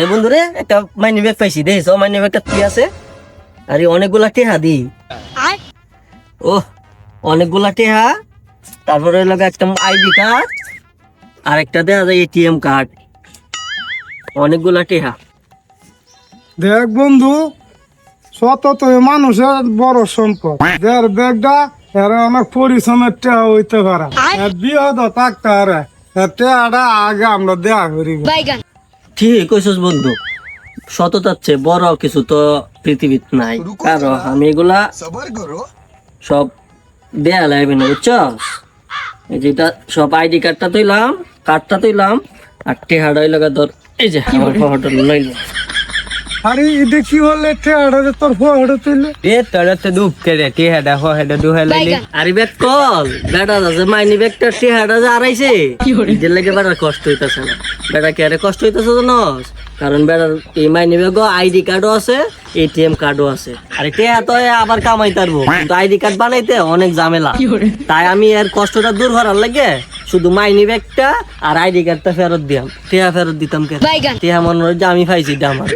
এই বন্ধুরে একটা মাইনি ব্যাগ পাইছি দেখেছ মাইনি ব্যাগটা কি আছে? আরে অনেকগুলা টেহা দি। ও অনেকগুলা টেহা। তারপরে লাগে একটা আইডি কার্ড আর একটা দেওয়া যায় এটিএম কার্ড। অনেকগুলা টেহা। দেখ বন্ধু শত তো মানুষের বড় সম্পদ। যার ব্যাগটা এর অনেক পরিশ্রমের টেহা হইতে পারে। এর বিহদ থাকতে পারে। এর টেহাটা আগে আমরা দেয়া করি। ঠিক কইছস বন্ধু। সততার চেয়ে বড় কিছু তো পৃথিবীত নাই। কারও আমি এগুলা সব দেয়া লাগবে না বুঝছস? এই যেটা সব আইডি কার্ডটা তুইলাম কার্ডটা তুইলাম আর টেহাড়াই লাগা ধর এই যে আমার ফটো লইলাম। আরে এটা কি হলে? টেহাটা যে তোর ফটো তুললে? এ তোরা তো দুঃখ করে টি হেডা হো হেডা দু হেলা বাইগান আরে বেট কল। বেটা আছে মাইনি ব্যাগটা টেহাটা যে আড়াইছে এদের লাগে বেটার কষ্ট হইতাছে না। বেটা কে আরে কষ্ট হইতাছে জানস? কারণ বেটার এই মাইনি ব্যাগ আইডি কার্ডও আছে এটিএম কার্ডও আছে। আরে টেহা তো এ আবার কামাই তারবো? কিন্তু আইডি কার্ড বানাইতে অনেক ঝামেলা। তাই আমি এর কষ্টটা দূর করার লাগে শুধু মাইনি ব্যাগটা আর আইডি কার্ডটা ফেরত দিয়াম। টেহা ফেরত দিতাম কে? টেহা মনে হয় যে আমি পাইছি আমার।